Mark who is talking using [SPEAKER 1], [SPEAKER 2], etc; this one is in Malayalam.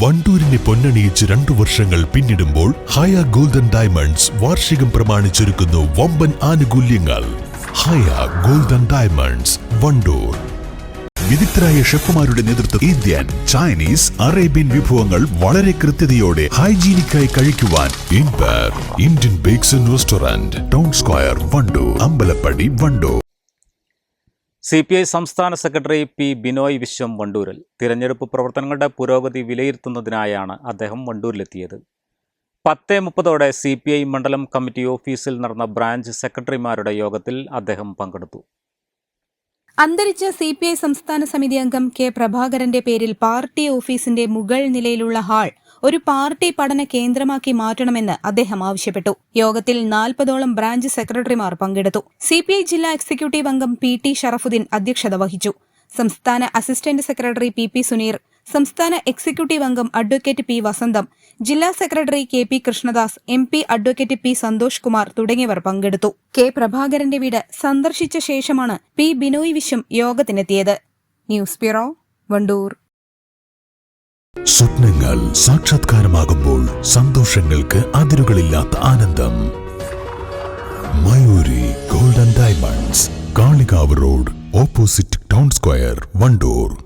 [SPEAKER 1] വണ്ടൂരിനെ പൊന്നണിയിച്ച് രണ്ടു വർഷങ്ങൾ പിന്നിടുമ്പോൾ ഹയ ഗോൾഡൻ ഡയമണ്ട്സ് വാർഷികം പ്രമാണിച്ചൊരുക്കുന്നു വമ്പൻ ആനുകൂല്യങ്ങൾ. Haya golden diamonds Wandoor. വിദഗ്ധരായ ഷെഫുമാരുടെ നേതൃത്വം ഇന്ത്യൻ ചൈനീസ് അറേബ്യൻ വിഭവങ്ങൾ വളരെ കൃത്യതയോടെ ഹൈജീനിക്കായി കഴിക്കുവാൻ ഇൻപർ Indian bakes restaurant town square Wandoor Ambalappadi Wandoor.
[SPEAKER 2] C P I സംസ്ഥാന സെക്രട്ടറി പി ബിനോയ് വിശ്വം വണ്ടൂരിൽ തിരഞ്ഞെടുപ്പ് പ്രവർത്തനങ്ങളുടെ പുരോഗതി വിലയിരുത്തുന്നതിനായാണ് അദ്ദേഹം വണ്ടൂരിലെത്തിയത്. പത്ത് മുപ്പതോടെ സി പി ഐ മണ്ഡലം കമ്മിറ്റി ഓഫീസിൽ നടന്ന ബ്രാഞ്ച് സെക്രട്ടറിമാരുടെ യോഗത്തിൽ അദ്ദേഹം പങ്കെടുത്തു.
[SPEAKER 3] അന്തരിച്ച സി പി ഐ സംസ്ഥാന സമിതി അംഗം കെ പ്രഭാകരന്റെ പേരിൽ പാർട്ടി ഓഫീസിന്റെ മുകൾ നിലയിലുള്ള ഹാൾ ഒരു പാർട്ടി പഠന കേന്ദ്രമാക്കി മാറ്റണമെന്ന് അദ്ദേഹം ആവശ്യപ്പെട്ടു. യോഗത്തിൽ നാൽപ്പതോളം ബ്രാഞ്ച് സെക്രട്ടറിമാർ പങ്കെടുത്തു. സി പി ഐ ജില്ലാ എക്സിക്യൂട്ടീവ് അംഗം പി ടി ഷറഫുദ്ദീൻ അധ്യക്ഷത വഹിച്ചു. സംസ്ഥാന assistant secretary P P Suneer സംസ്ഥാന എക്സിക്യൂട്ടീവ് അംഗം അഡ്വക്കേറ്റ് പി വസന്തം ജില്ലാ secretary K P Krishnadas M P advocate P Santhosh Kumar തുടങ്ങിയവർ പങ്കെടുത്തു. കെ പ്രഭാകരന്റെ വീട് സന്ദർശിച്ച ശേഷമാണ് P Binoy Viswam യോഗത്തിനെത്തിയത്. News bureau Wandoor.
[SPEAKER 1] സ്വപ്നങ്ങൾ സാക്ഷാത്കാരമാകുമ്പോൾ സന്തോഷങ്ങൾക്ക് അതിരുകളില്ലാത്ത ആനന്ദം. Mayoori golden diamonds Kalikavu road opposite town square Wandoor.